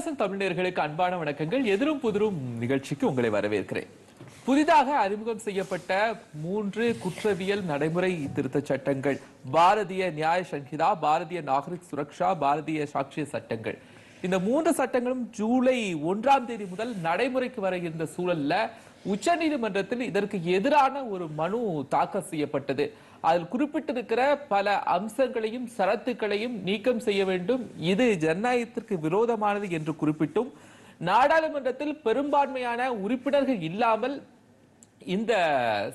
தூர்தர்ஷன் தமிழர்களுக்கு அன்பான வணக்கங்கள். எதிரும் புதிரும் நிகழ்ச்சிக்கு உங்களை வரவேற்கிறேன். புதிதாக அறிமுகம் செய்யப்பட்ட மூன்று குற்றவியல் நடைமுறை திருத்த சட்டங்கள். பாரதிய நியாய சங்கிதா பாரதிய நாகரிக் சுரக்ஷா பாரதிய சாட்சிய சட்டங்கள். இந்த மூன்று சட்டங்களும் ஜூலை ஒன்றாம் தேதி முதல் நடைமுறைக்கு வர இருந்த சூழல்ல உச்சநீதிமன்றத்தில் இதற்கு எதிரான ஒரு மனு தாக்கல் செய்யப்பட்டது. அதில் குறிப்பிட்டிருக்கிற பல அம்சங்களையும் சரத்துக்களையும் நீக்கம் செய்ய வேண்டும். இது ஜனநாயகத்திற்கு விரோதமானது என்று குறிப்பிட்டும். நாடாளுமன்றத்தில் பெரும்பான்மையான உறுப்பினர்கள் இல்லாமல் இந்த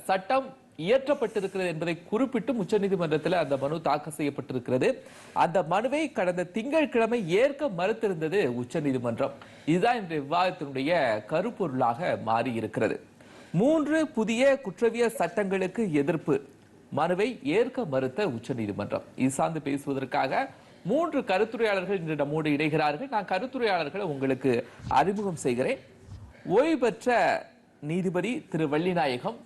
சட்டம் இயற்றப்பட்டிருக்கிறது என்பதை குறிப்பிட்டும் உச்சநீதிமன்றத்தில் அந்த மனு தாக்கல் செய்யப்பட்டிருக்கிறது. அந்த மனுவை கடந்த திங்கட்கிழமை ஏற்க மறுத்திருந்தது உச்சநீதிமன்றம். இதுதான் இன்றைய விவாதத்தினுடைய கருப்பொருளாக மாறி இருக்கிறது மூன்று புதிய குற்றவியல் சட்டங்களுக்கு எதிர்ப்பு. மனுவை ஏற்க மறுத்த உச்சநீதிமன்றம். இது சார்ந்து பேசுவதற்காக மூன்று கருத்துரையாளர்கள் இன்று நம்மோடு இணைகிறார்கள். நான் கருத்துரையாளர்களை உங்களுக்கு அறிமுகம் செய்கிறேன். ஓய்வு பெற்ற நீதிபதி திரு வள்ளிநாயகம்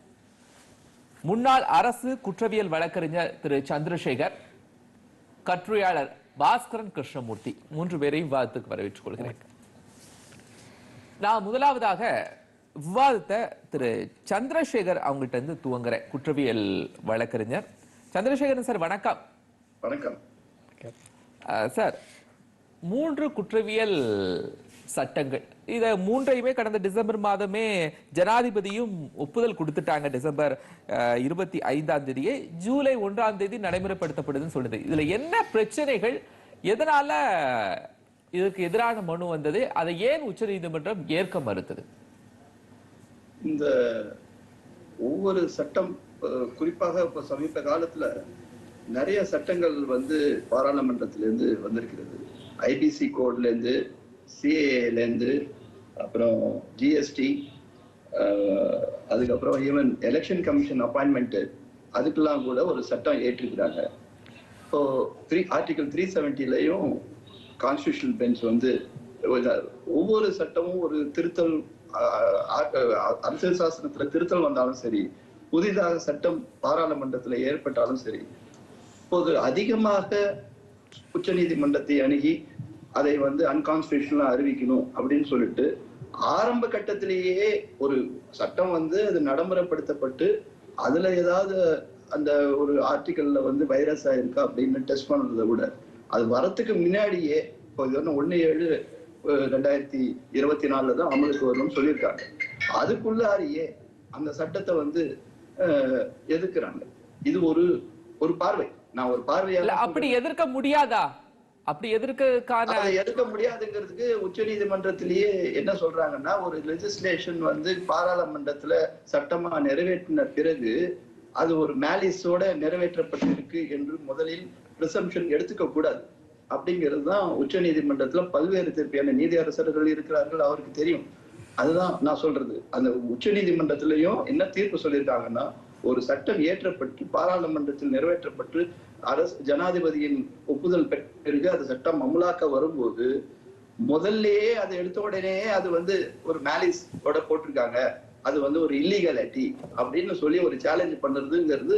முன்னாள் அரசு குற்றவியல் வழக்கறிஞர் திரு சந்திரசேகர் கட்டுரையாளர் பாஸ்கரன் கிருஷ்ணமூர்த்தி. மூன்று பேரையும் விவாதத்துக்கு வரவேற்றுக் கொள்கிறேன். நான் முதலாவதாக விவாதத்தை திரு சந்திரசேகர் அவங்ககிட்ட இருந்து துவங்குறேன். குற்றவியல் வழக்கறிஞர். சந்திரசேகரன் சார் வணக்கம். வணக்கம். சார் மூன்று குற்றவியல் சட்டங்கள். இத மூன்றையுமே கடந்த டிசம்பர் மாதமே ஜனாதிபதியும் ஒப்புதல் கொடுத்துட்டாங்க. டிசம்பர் இருபத்தி ஐந்தாம் தேதியே ஜூலை ஒன்றாம் தேதி நடைமுறைப்படுத்தப்படுதுன்னு சொல்லுது. இதுல என்ன பிரச்சனைகள்? எதனால இதற்கு எதிரான மனு வந்தது? அதை ஏன் உச்சநீதிமன்றம் ஏற்க மறுத்தது? இந்த ஒவ்வொரு சட்டம் குறிப்பாக இப்ப சமீப காலத்துல நிறைய சட்டங்கள் வந்து பாராளுமன்றத்திலிருந்து வந்திருக்கிறது. ஐபிசி கோட்ல இருந்து சிஏல இருந்து அப்புறம் ஜிஎஸ்டி அதுக்கப்புறம் ஈவன் எலெக்ஷன் கமிஷன் அப்பாயின்மெண்ட் அதுக்கெல்லாம் கூட ஒரு சட்டம் ஏற்றிருக்கிறாங்க. இப்போ த்ரீ ஆர்டிகல் த்ரீ செவன்டிலையும் கான்ஸ்டியூஷனல் பெஞ்ச் வந்து ஒவ்வொரு சட்டமும் ஒரு திருத்தல் அரசியல் சாசனத்துல திருத்தல் வந்தாலும் சரி புதிதாக சட்டம் பாராளுமன்றத்துல ஏற்பட்டாலும் சரி இப்போது அதிகமாக உச்சநீதிமன்றத்தை அணுகி அதை வந்து அன்கான்ஸ்டியூஷனலா அறிவிக்கணும் அப்படின்னு சொல்லிட்டு ஆரம்ப கட்டத்திலேயே ஒரு சட்டம் வந்து அது நடைமுறைப்படுத்தப்பட்டு அதுல ஏதாவது அந்த ஒரு ஆர்டிக்கல்ல வந்து வைரஸ் ஆயிருக்கா அப்படின்னு டெஸ்ட் பண்றதை விட அது வரத்துக்கு முன்னாடியே இப்போ இது ஏழு ரெண்டாயிரத்தி இருபத்தி நாலுல தான் அமலுக்கு வரும்னு சொல்லியிருக்காங்க. அதுக்குள்ளாரியே அந்த சட்டத்தை வந்து எதிர்க்கிறாங்க. இது ஒரு ஒரு பார்வை. நான் ஒரு இல்ல பார்வையாக அப்படி எதிர்க்க முடியாதா? அப்படி எதிர்க்கிறதுக்கான அதை எடுக்க முடியாதுங்கிறதுக்கு உச்ச நீதிமன்றத்திலேயே என்ன சொல்றாங்கன்னா ஒரு லெஜிஸ்லேஷன் வந்து பாராளுமன்றத்துல சட்டமா நிறைவேற்றின பிறகு அது ஒரு மேலிஸோட நிறைவேற்றப்பட்டிருக்கு என்று முதலில் ப்ரிசம்ஷன் எடுத்துக்க கூடாது அப்படிங்கிறது தான் உச்ச நீதிமன்றத்துல பல்வேறு திருப்பியான நீதியரசர்கள் இருக்கிறார்கள் அவருக்கு தெரியும். அதுதான் நான் சொல்றது. அந்த உச்ச நீதிமன்றத்திலையும் என்ன தீர்ப்பு சொல்லியிருக்காங்கன்னா ஒரு சட்டம் இயற்றப்பட்டு பாராளுமன்றத்தில் நிறைவேற்றப்பட்டு அரசு ஜனாதிபதியின் ஒப்புதல் பெற்று பிறகு அது சட்டம் அமலாக்க வரும்போது முதல்லயே அதை எடுத்த உடனே அது வந்து ஒரு மேலிஸ் போட்டிருக்காங்க. அது வந்து ஒரு இல்லீகலிட்டி அப்படின்னு சொல்லி ஒரு சேலஞ்ச் பண்றதுங்கிறது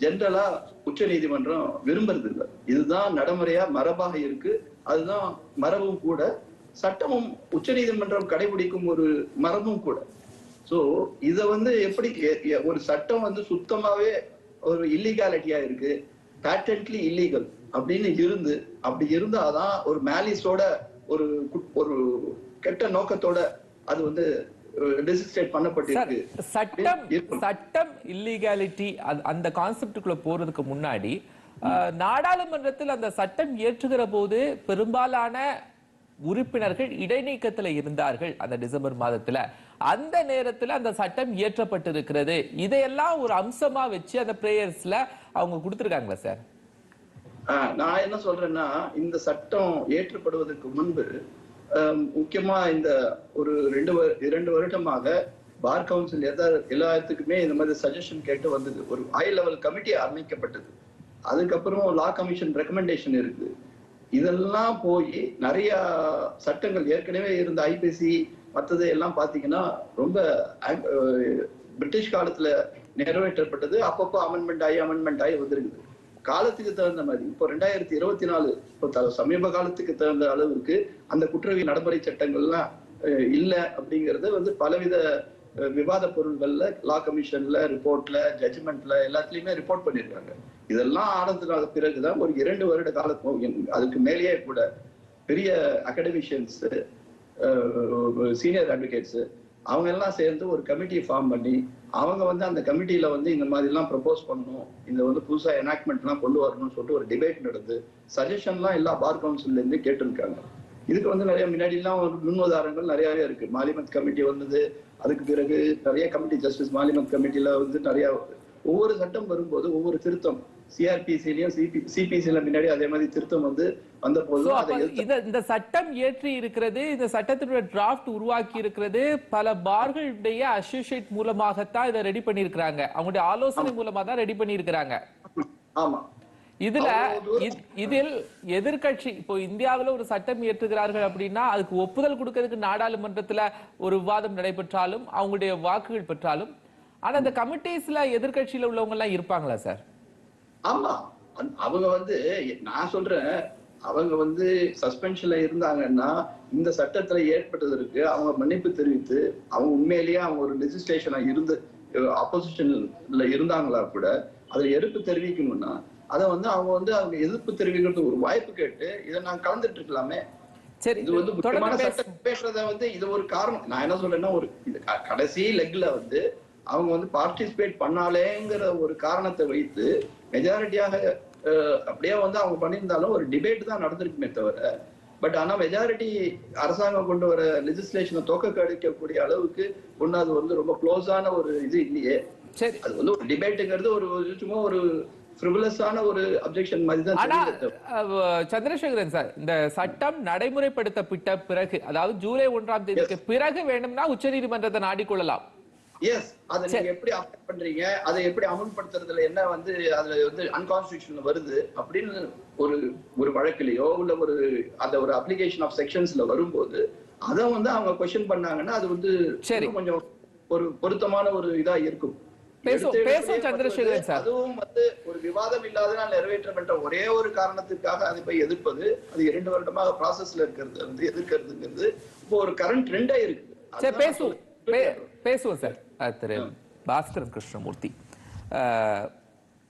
ஜென்ரலா உச்ச நீதிமன்றம் விரும்புறது இல்லை. இதுதான் நடைமுறையா மரபாக இருக்கு. அதுதான் மரபும் கூட. சட்டமும் உச்ச நீதிமன்றம் கடைபிடிக்கும் ஒரு மரபும் கூட. சோ இத வந்து எப்படி ஒரு சட்டம் வந்து சுத்தமாவே ஒரு இல்லீகாலிட்டியா இருக்கு பேட்டன்ட்லி இல்லீகல் அப்படின்னு இருந்து அப்படி இருந்தாதான் ஒரு மேலிஸோட ஒரு ஒரு கெட்ட நோக்கத்தோட அது வந்து ரெஜிஸ்ட்ரேட் பண்ணப்பட்டிருக்கு. சட்டம். சட்டம் இல்லீகாலிட்டி அந்த கான்செப்டுக்குள்ள போறதுக்கு முன்னாடி நாடாளுமன்றத்தில் அந்த சட்டம் இயற்றுகிற போது பெரும்பாலான உறுப்பினர்கள் இடைநீக்கத்துல இருந்தார்கள் அந்த டிசம்பர் மாதத்துல. அந்த நேரத்துல அந்த சட்டம் இயற்றப்பட்டிருக்கிறது. இதையெல்லாம் ஒரு அம்சமா வச்சு அந்த பிரேயர்ஸ்ல அவங்க கொடுத்திருக்காங்களா சார்? நான் என்ன சொல்றேன்னா இந்த சட்டம் ஏற்றப்படுவதற்கு முன்பு முக்கியமா இந்த ஒரு ரெண்டு இரண்டு வருடமாக பார் கவுன்சில் எதா எல்லாத்துக்குமே இந்த மாதிரி சஜஷன் கேட்டு வந்தது. ஒரு ஹை லெவல் கமிட்டி அமைக்கப்பட்டது. அதுக்கப்புறம் லா கமிஷன் ரெக்கமெண்டேஷன் இருக்குது இதெல்லாம் போய் நிறைய சட்டங்கள் ஏற்கனவே இருந்த ஐபிசி மற்றது எல்லாம் பார்த்தீங்கன்னா ரொம்ப பிரிட்டிஷ் காலத்துல நிறைவேற்றப்பட்டது. அப்பப்போ அமெண்ட்மெண்ட் ஆகி அமெண்ட்மெண்ட் ஆகி வந்திருக்குது. காலத்துக்கு தகுந்த மாதிரி இப்போ ரெண்டாயிரத்தி இருபத்தி நாலு இப்போ த- சமீப காலத்துக்கு தகுந்த அளவுக்கு அந்த குற்றவியல் நடைமுறை சட்டங்கள்லாம் இல்லை அப்படிங்கிறத வந்து பலவித விவாத பொருள்கள்ல லா கமிஷன்ல ரிப்போர்ட்ல ஜட்ஜ்மெண்ட்ல எல்லாத்துலயுமே ரிப்போர்ட் பண்ணியிருக்காங்க. இதெல்லாம் ஆனதுனால பிறகுதான் ஒரு இரண்டு வருட காலத்துக்கு அதுக்கு மேலேயே கூட பெரிய அகடமிஷியன்ஸ் சீனியர் அட்வொகேட்ஸ் அவங்க எல்லாம் சேர்ந்து ஒரு கமிட்டி ஃபார்ம் பண்ணி அவங்க வந்து அந்த கமிட்டியில வந்து இந்த மாதிரி எல்லாம் ப்ரப்போஸ் பண்ணணும். இந்த வந்து புதுசா எனாக்மெண்ட் எல்லாம் கொண்டு வரணும்னு சொல்லிட்டு ஒரு டிபேட் நடந்து சஜஷன்லாம் எல்லா பார் கவுன்சில்ல இருந்து கேட்டிருக்காங்க. இதுக்கு வந்து நிறைய முன்னாடி எல்லாம் முன் உதாரணங்கள் நிறையவே இருக்கு. மாலிமத் கமிட்டி வந்தது அதுக்கு பிறகு நிறைய கமிட்டி ஜஸ்டிஸ் மாலிமத் கமிட்டியில வந்து நிறைய ஒவ்வொரு சட்டம் வரும்போது ஒவ்வொரு திருத்தம். சிஆர்பிசிலையும் சிபி சிபிசில முன்னாடி அதே மாதிரி திருத்தம் வந்து வந்த போது இந்த சட்டம் இயற்றி இருக்கிறது இந்த சட்டத்தினுடைய டிராஃப்ட் உருவாக்கி இருக்கிறது பல பார்களுடைய அசோசியேட் மூலமாகத்தான் இதை ரெடி பண்ணியிருக்கிறாங்க. அவங்களுடைய ஆலோசனை மூலமா தான் ரெடி பண்ணியிருக்கிறாங்க. ஆமா. இதுல இதில் எதிர்க்கட்சி இப்போ இந்தியாவுல ஒரு சட்டம் இயற்றுகிறார்கள் அப்படின்னா அதுக்கு ஒப்புதல் கொடுக்கறதுக்கு நாடாளுமன்றத்துல ஒரு விவாதம் நடைபெற்றாலும் அவங்களுடைய வாக்குகள் பெற்றாலும் ஆனா இந்த கமிட்டிஸ்ல எதிர்க்கட்சியில உள்ளவங்க எல்லாம் இருப்பாங்களா சார் ஆமா. அவங்க வந்து நான் சொல்றேன் அவங்க வந்து சஸ்பென்ஷன்ல இருந்தாங்கன்னா இந்த சட்டத்துல ஏற்பட்டதற்கு அவங்க மன்னிப்பு தெரிவித்து அவங்க உண்மையிலேயே அவங்க ஒரு லெஜிஸ்லேஷனா இருந்து ஆப்போசிஷன்ல இருந்தாங்களா கூட அதுல எதிர்ப்பு தெரிவிக்கணும்னா அதை வந்து அவங்க வந்து அவங்க எதிர்ப்பு தெரிவிக்கிறது ஒரு வாய்ப்பு கேட்டு இதை நான் கலந்துட்டு இருக்கலாமே. சரி இது வந்து முக்கியமான சட்டம். பேசுறத வந்து இது ஒரு காரணம். நான் என்ன சொல்றேன்னா ஒரு கடைசி லெக்ல வந்து அவங்க வந்து பார்ட்டிசிபேட் பண்ணாலேங்கிற ஒரு காரணத்தை வைத்து மெஜாரிட்டியாக அப்படியே வந்து அவங்க பண்ணியிருந்தாலும் ஒரு டிபேட் தான் நடந்திருக்குமே தவிர பட் ஆனா மெஜாரிட்டி அரசாங்கம் கொண்டு வர லெஜிஸ்லேஷனை தோக்க கடிக்கக்கூடிய அளவுக்கு ஒண்ணு அது வந்து ரொம்ப க்ளோஸான ஒரு இது இல்லையே. சரி. அது வந்து ஒரு டிபேட்டுங்கிறது ஒரு சும்மா ஒரு ஃப்ரிவலஸான ஒரு அப்ஜெக்ஷன் மாதிரி தான் சந்திரசேகரன் சார் இந்த சட்டம் நடைமுறைப்படுத்தப்பட்ட பிறகு அதாவது ஜூலை ஒன்றாம் தேதிக்கு பிறகு வேணும்னா உச்சநீதிமன்றத்தை நாடிக்கொள்ளலாம். எஸ் அதை நீங்க எப்படி அப்ளை பண்றீங்க? அதை எப்படி அமல்படுத்துறதுல என்ன வந்து அதுல வந்து அன்கான்ஸ்டியூஷனல் வருது அப்படின்னு ஒரு ஒரு வழக்கிலேயோ இல்ல ஒரு அந்த ஒரு அப்ளிகேஷன் ஆஃப் செக்ஷன்ஸ்ல வரும்போது அதை வந்து அவங்க கொஸ்டின் பண்ணாங்கன்னா அது வந்து சரி. கொஞ்சம் ஒரு பொருத்தமான ஒரு இதா இருக்கும். அதுவும் வந்து ஒரு விவாதம் இல்லாதனால் நிறைவேற்றப்பட்ட ஒரே ஒரு காரணத்துக்காக அதை போய் எதிர்ப்பது அது இரண்டு வருடமாக ப்ராசஸ்ல இருக்கிறது வந்து எதிர்க்கிறதுங்கிறது இப்போ ஒரு கரண்ட் ட்ரெண்டா இருக்கு. பேசுவோம். பேசுவோம் சார். திரு பாஸ்கரன் கிருஷ்ணமூர்த்தி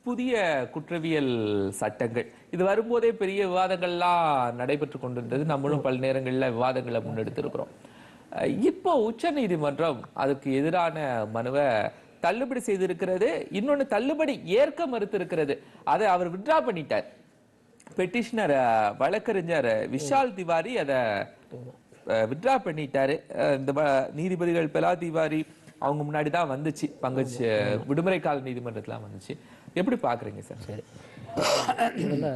புதிய குற்றவியல் சட்டங்கள். இது வரும்போதே பெரிய விவாதங்கள்லாம் நடைபெற்று கொண்டிருந்தது. நம்மளும் பல நேரங்கள்ல விவாதங்களை முன்னெடுத்திருக்கிறோம். இப்போ உச்ச நீதிமன்றம் அதுக்கு எதிரான மனுவை தள்ளுபடி செய்திருக்கிறது. இன்னொன்னு தள்ளுபடி ஏற்க மறுத்திருக்கிறது. அதை அவர் விட்ரா பண்ணிட்டார். பெட்டிஷனர் வழக்கறிஞர் விஷால் திவாரி அதை வித்ரா பண்ணிட்டாரு. இந்த நீதிபதிகள் பெலா திவாரி அவங்க முன்னாடி தான் வந்துச்சு. பங்கஜ் விடுமுறை கால நீதிமன்றத்துல வந்துச்சு. எப்படி பாக்குறீங்க சார்? சரி. முதல்ல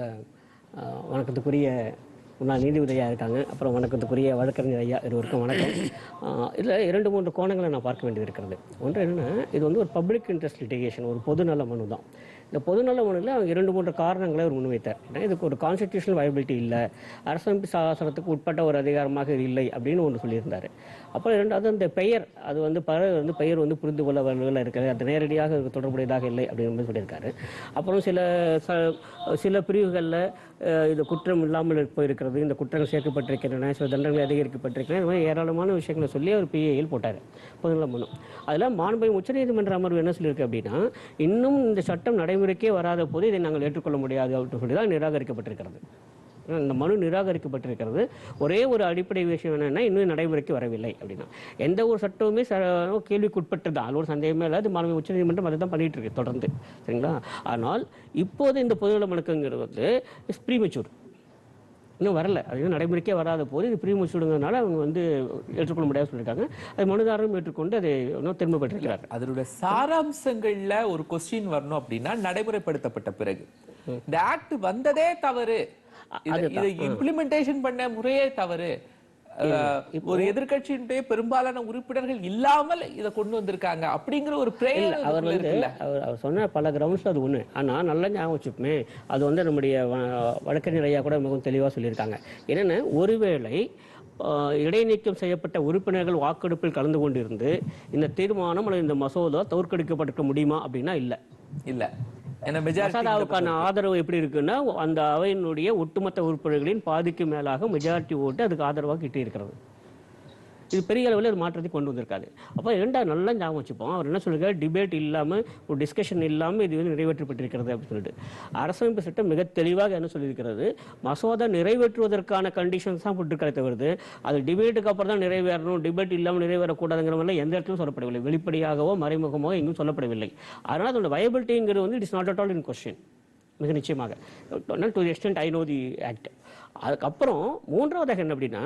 வணக்கத்துக்குரிய முன்னாள் நீதிபதி ஐயா இருக்காங்க. அப்புறம் வணக்கத்துக்குரிய வழக்கறிஞர் ஐயா இருவருக்கும் வணக்கம். இதில் இரண்டு மூன்று கோணங்களை நான் பார்க்க வேண்டியது இருக்கிறது ஒன்று என்னென்னா இது வந்து ஒரு பப்ளிக் இன்ட்ரெஸ்ட் லிட்டிகேஷன் ஒரு பொதுநல மனு தான். இந்த பொதுநல மனுவில் அவங்க இரண்டு மூன்று காரணங்களை அவர் முன்வைத்தார். ஏன்னா இதுக்கு ஒரு கான்ஸ்டிடியூஷனல் வயபிலிட்டி இல்லை. அரசமைப்பு சாசனத்துக்கு உட்பட்ட ஒரு அதிகாரமாக இது இல்லை அப்படின்னு ஒன்று சொல்லியிருந்தார். அப்புறம் இரண்டாவது அந்த பெயர் அது வந்து பல வந்து பெயர் வந்து புரிந்து கொள்ள வகையில் இருக்கிறது அது நேரடியாக தொடர்புடையதாக இல்லை அப்படின்னு சொல்லியிருக்காரு. அப்புறம் சில ச- சில பிரிவுகளில் இது குற்றம் இல்லாமல் போயிருக்கிறது இந்த குற்றங்கள் சேர்க்கப்பட்டிருக்கின்றன சில தண்டனைகள் அதிகரிக்கப்பட்டிருக்கின்றன இந்த மாதிரி ஏராளமான விஷயங்களை சொல்லி அவர் பிஏயில் போட்டார். பொதுநல மனு. அதில் மாண்பை உச்சநீதிமன்ற அமர்வு என்ன சொல்லியிருக்கு அப்படின்னா இன்னும் இந்த சட்டம் நடைமுறைக்கே வராத போது இதை நாங்கள் ஏற்றுக்கொள்ள முடியாது அப்படின்னு சொல்லி தான் நிராகரிக்கப்பட்டிருக்கிறது. இந்த மனு நிராகரிக்கப்பட்டிருக்கிறது. ஒரே ஒரு அடிப்படை விஷயம் என்னென்னா இன்னும் நடைமுறைக்கு வரவில்லை அப்படின்னா. எந்த ஒரு சட்டமுமே ச கேள்விக்குட்பட்டது. தான் அது ஒரு சந்தேகமே இல்லை. அது மாண்பு உச்சநீதிமன்றம் அதை தான் பண்ணிட்டு இருக்கு தொடர்ந்து. சரிங்களா? ஆனால் இப்போது இந்த பொதுநல மனுக்குங்கிறது வந்து ப்ரீமெச்சூர் இன்னும் வரல. அது இன்னும் நடைமுறைக்கே வராத போது இது ப்ரீமெச்சூருங்கிறதுனால அவங்க வந்து ஏற்றுக்கொள்ள முடியாது சொல்லியிருக்காங்க. அது மனுதாரரும் ஏற்றுக்கொண்டு அதை இன்னும் திரும்ப பெற்றிருக்கிறார் அதனுடைய சாராம்சங்கள்ல ஒரு கொஸ்டின் வரணும் அப்படின்னா நடைமுறைப்படுத்தப்பட்ட பிறகு. இந்த ஆக்ட் வந்ததே தவறு. இத- இம்ப்ளிமெண்டேஷன் பண்ண முறையே தவறு. ஒரு எதிர்க்கட்சியினுடைய பெரும்பாலான உறுப்பினர்கள் இல்லாமல் இதை கொண்டு வந்திருக்காங்க அப்படிங்கிற ஒரு பிரேயர் அவர் வந்து அவர் அவர் சொன்ன பல கிரவுண்ட்ஸ் அது ஒன்று ஆனால் நல்லா ஞாபகம் வச்சுப்போமே அது வந்து நம்முடைய வ- வழக்கறிஞர் ஐயா கூட மிகவும் தெளிவாக சொல்லியிருக்காங்க. என்னென்ன ஒருவேளை இடைநீக்கம் செய்யப்பட்ட உறுப்பினர்கள் வாக்கெடுப்பில் கலந்து கொண்டிருந்து இந்த தீர்மானம் அல்லது இந்த மசோதா தோற்கடிக்கப்பட்டிருக்க முடியுமா அப்படின்னா இல்லை. இல்ல. மசோதாவுக்கான ஆதரவு எப்படி இருக்குன்னா அந்த அவையினுடைய ஒட்டுமொத்த உறுப்பினர்களின் பாதிக்கு மேலாக மெஜாரிட்டி ஓட்டு அதுக்கு ஆதரவாக கிட்டி இருக்கிறது இது பெரிய அளவில் ஒரு மாற்றத்தை கொண்டு வந்திருக்காது அப்போ இரண்டாவது நல்லா ஞாபகம் வச்சுப்போம். அவர் என்ன சொல்லிருக்காரு டிபேட் இல்லாமல் ஒரு டிஸ்கஷன் இல்லாமல் இது வந்து நிறைவேற்றப்பட்டிருக்கிறது அப்படின்னு சொல்லிட்டு. அரசமைப்பு சட்டம் மிக தெளிவாக என்ன சொல்லியிருக்கிறது? மசோதா நிறைவேற்றுவதற்கான கண்டிஷன்ஸ் தான் போட்டிருக்கிறத தவிர்த்து அது டிபேட்டுக்கு அப்புறம் தான் நிறைவேறணும் டிபேட் இல்லாமல் நிறைவேறக்கூடாதுங்கிற மாதிரிலாம் எந்த இடத்துலையும் சொல்லப்படவில்லை. வெளிப்படையாகவோ மறைமுகமோ எங்கும் சொல்லப்படவில்லை. அதனால் அதோட வயபிலிட்டிங்கிறது வந்து it is not at all in question மிக நிச்சயமாக. To the extent I know the act அதுக்கப்புறம் மூன்றாவதாக என்ன அப்படின்னா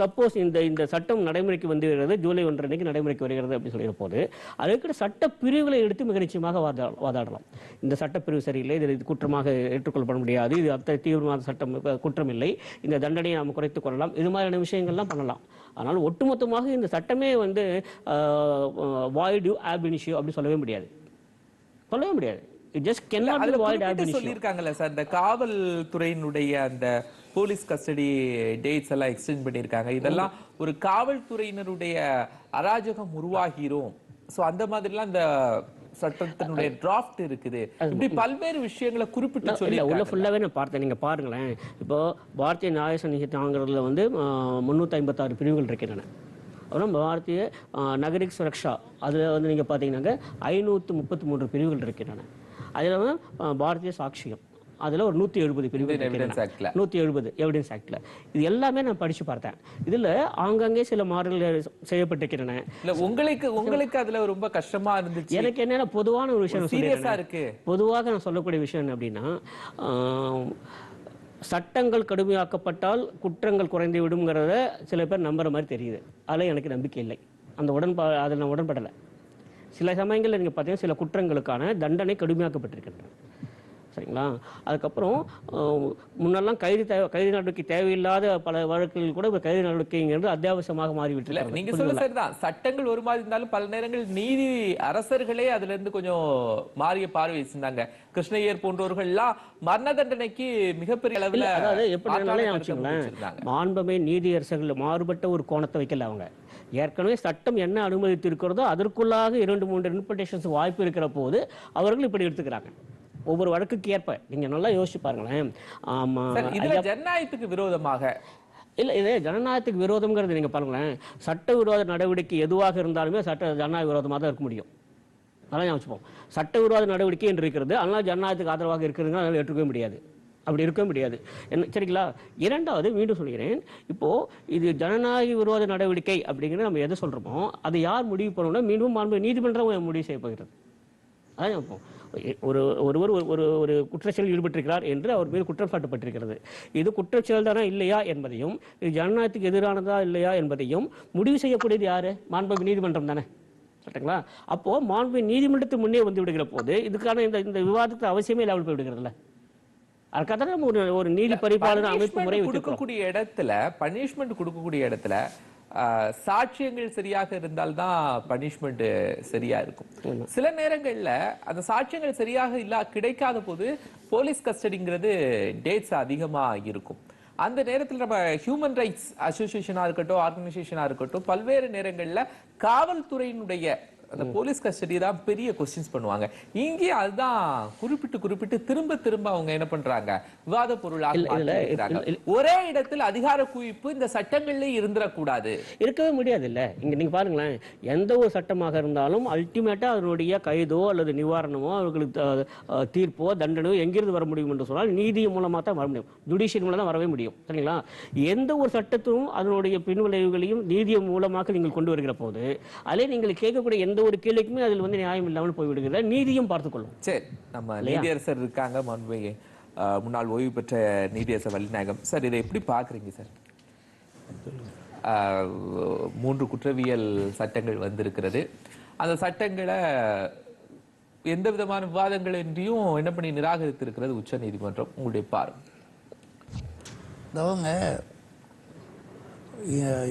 சப்போஸ் இந்த இந்த சட்டம் நடைமுறைக்கு வந்து வருகிறது ஜூலை ஒன்று அன்றைக்கு நடைமுறைக்கு வருகிறது அப்படின்னு சொல்லிற போது அது இருக்கிற சட்ட பிரிவுகளை எடுத்து மிக நிச்சயமாக வாதா வாதாடலாம். இந்த சட்டப்பிரிவு சரியில்லை இது இது குற்றமாக ஏற்றுக்கொள்ளப்பட முடியாது இது அத்த தீவிரமான சட்டம் குற்றம் இல்லை இந்த தண்டனையை நாம் குறைத்துக் கொள்ளலாம் இது மாதிரியான விஷயங்கள்லாம் பண்ணலாம். ஆனால் ஒட்டுமொத்தமாக இந்த சட்டமே வந்து வாய்டு ஆப் இனிஷியோ அப்படி சொல்லவே முடியாது. சொல்லவே முடியாது. ஜஸ்ட் void ab குறிப்பிட்டு initio சொல்லியிருக்காங்கல்ல சார் இந்த காவல்துறையினுடைய அந்த போலீஸ் கஸ்டடி டேட்ஸ் எல்லாம் எக்ஸ்டெண்ட் பண்ணியிருக்காங்க. இதெல்லாம் ஒரு காவல்துறையினருடைய அராஜகம் உருவாகிறோம். சோ அந்த மாதிரிலாம் இந்த சட்டத்தினுடைய டிராஃப்ட் இருக்குது. இப்படி பல்வேறு விஷயங்களை குறிப்பிட்டு சொல்லி உள்ள ஃபுல்லாவே நான் பார்த்தேன். நீங்க பாருங்களேன். இப்போ பாரதிய நியாய சங்கீதாங்கிறதுல வந்து முந்நூற்றி ஐம்பத்தாறு பிரிவுகள் இருக்கின்றன அப்புறம் பாரதிய நகரிக் சுரக்ஷா. அதில் வந்து நீங்கள் பார்த்தீங்கன்னாக்க ஐநூற்று முப்பத்தி மூன்று பிரிவுகள் இருக்கின்றன அதில் பாரதிய சாட்சியம். அதில் ஒரு நூற்றி எழுபது Actல. நூற்றி எழுபது எவிடன்ஸ் ஆக்டில் இது எல்லாமே நான் படித்து பார்த்தேன். இதில் ஆங்காங்கே சில மாறுதல்கள் செய்யப்பட்டிருக்கின்றன. இல்ல உங்களுக்கு உங்களுக்கு அதுல ரொம்ப கஷ்டமா இருந்துச்சு. எனக்கு என்னென்ன பொதுவான ஒரு விஷயம் நான் சீரியஸா சொல்லிடுறேன். இருக்கு. பொதுவாக நான் சொல்லக்கூடிய விஷயம் என்ன அப்படின்னா சட்டங்கள் கடுமையாக்கப்பட்டால் குற்றங்கள் குறைந்து விடுங்கிறத சில பேர் நம்புற மாதிரி தெரியுது. அதில் எனக்கு நம்பிக்கை இல்லை. அந்த உடன்பா அதில் நான் உடன்படலை. சில சமயங்களில் நீங்கள் பார்த்தீங்கன்னா சில குற்றங்களுக்கான தண்டனை கடுமையாக்கப்பட்டிருக்கின்றன. சரிங்களா? அதுக்கப்புறம் முன்னெல்லாம் கைது தேவை கைது நடவடிக்கை தேவையில்லாத பல வழக்குகளில் கூட இப்போ கைது நடவடிக்கைங்கிறது அத்தியாவசியமாக மாறிவிட்டு நீங்க சொல்ல சரிதான். சட்டங்கள் ஒரு மாதிரி இருந்தாலும் பல நேரங்கள் நீதி அரசர்களே அதுல இருந்து கொஞ்சம் மாறிய பார்வை வச்சிருந்தாங்க. கிருஷ்ணய்யர் போன்றவர்கள் எல்லாம் மரண தண்டனைக்கு மிகப்பெரிய அளவுல அதாவது எப்படி. மாண்புமை நீதியரசர்கள் மாறுபட்ட ஒரு கோணத்தை வைக்கல அவங்க. ஏற்கனவே சட்டம் என்ன அனுமதித்து இருக்கிறதோ அதற்குள்ளாக இரண்டு மூன்று இன்டர்பிரேஷன்ஸ் வாய்ப்பு இருக்கிற போது அவர்கள் இப்படி எடுத்துக்கிறாங்க. ஒவ்வொரு வழக்குக்கு ஏற்ப. நீங்க நல்லா யோசிச்சு பாருங்களேன். ஆமா ஜனநாயகத்துக்கு விரோதமாக இல்ல இது ஜனநாயகத்துக்கு விரோதம்ங்கிறது நீங்க பாருங்களேன். சட்ட விரோத நடவடிக்கை எதுவாக இருந்தாலுமே சட்ட ஜனநாயக விரோதமாக தான் இருக்க முடியும். அதான் ஞாபகம் வச்சுப்போம் சட்ட விரோத நடவடிக்கை என்று இருக்கிறது. அதனால் ஜனநாயகத்துக்கு ஆதரவாக இருக்கிறதுங்க அதனால் ஏற்றுக்கவே முடியாது. அப்படி இருக்க முடியாது. என்ன சரிங்களா? இரண்டாவது மீண்டும் சொல்கிறேன். இப்போது இது ஜனநாயக விரோத நடவடிக்கை அப்படிங்கிறது நம்ம எதை சொல்கிறோமோ அதை யார் முடிவு பண்ணணும்னா மீண்டும் மாண்பு நீதிமன்றம் முடிவு செய்ய அதான் இப்போ ஒரு ஒருவர் ஒரு ஒரு ஒரு குற்றச்செயலில் ஈடுபட்டிருக்கிறார் என்று அவர் மீது குற்றம் சாட்டப்பட்டிருக்கிறது இது குற்றச்செயல் தானா இல்லையா என்பதையும் இது ஜனநாயகத்துக்கு எதிரானதா இல்லையா என்பதையும் முடிவு செய்யக்கூடியது யாரு? மாண்பு நீதிமன்றம் தானே. சரிங்களா? அப்போது மாண்பு நீதிமன்றத்துக்கு முன்னே வந்து விடுகிற போது இதுக்கான இந்த இந்த விவாதத்துக்கு அவசியமே இல்லாமல் போய்விடுகிறதுல அதுக்காக நம்ம ஒரு ஒரு நீதி பரிபாலன அமைப்பு முறை கொடுக்கக்கூடிய இடத்துல பனிஷ்மெண்ட் கொடுக்கக்கூடிய இடத்துல சாட்சியங்கள் சரியாக இருந்தால்தான் பனிஷ்மெண்ட் சரியா இருக்கும். சில நேரங்கள்ல அந்த சாட்சியங்கள் சரியாக இல்ல கிடைக்காத போது போலீஸ் கஸ்டடிங்கிறது டேட்ஸ் அதிகமா இருக்கும். அந்த நேரத்துல நம்ம ஹியூமன் ரைட்ஸ் அசோசியேஷனா இருக்கட்டும் ஆர்கனைசேஷனா இருக்கட்டும் பல்வேறு நேரங்கள்ல காவல்துறையினுடைய அந்த போலீஸ் கஸ்டடி தான் பெரிய கொஸ்டின்ஸ் பண்ணுவாங்க. இங்கேயும் அதுதான் குறிப்பிட்டு குறிப்பிட்டு திரும்ப திரும்ப அவங்க என்ன பண்றாங்க? விவாத பொருளாக ஒரே இடத்தில் அதிகார குவிப்பு இந்த சட்டங்கள்ல இருந்துடக்கூடாது இருக்கவே முடியாது இல்ல இங்க நீங்க பாருங்களேன் எந்த ஒரு சட்டமாக இருந்தாலும் அல்டிமேட்டா அதனுடைய கைதோ அல்லது நிவாரணமோ அவர்களுக்கு தீர்ப்போ தண்டனையோ எங்கிருந்து வர முடியும் என்று சொன்னால் நீதி மூலமா தான் வர முடியும். ஜுடிஷியல் மூலம் தான் வரவே முடியும். சரிங்களா? எந்த ஒரு சட்டத்தும் அதனுடைய பின்விளைவுகளையும் நீதி மூலமாக நீங்கள் கொண்டு வருகிற போது அதிலே நீங்கள் கேட்கக்கூடிய எந்த ஒரு கேள்விக்குமே அதில் வந்து நியாயம் இல்லாமல் போய்விடுகிறத நீதியும் பார்த்துக்கொள்ளும். சரி நம்ம நீதியரசர் இருக்காங்க அஹ், முன்னாள் ஓய்வு பெற்ற நீதியரசர் வள்ளிநாயகம் சார் இதை எப்படி பாக்குறீங்க சார்? மூன்று குற்றவியல் சட்டங்கள் வந்திருக்கிறது. அந்த சட்டங்களை எந்த விதமான விவாதங்கள் இன்றியும் என்ன பண்ணி நிராகரித்திருக்கிறது உச்ச நீதிமன்றம்? உங்களுடைய பார்வை. அவங்க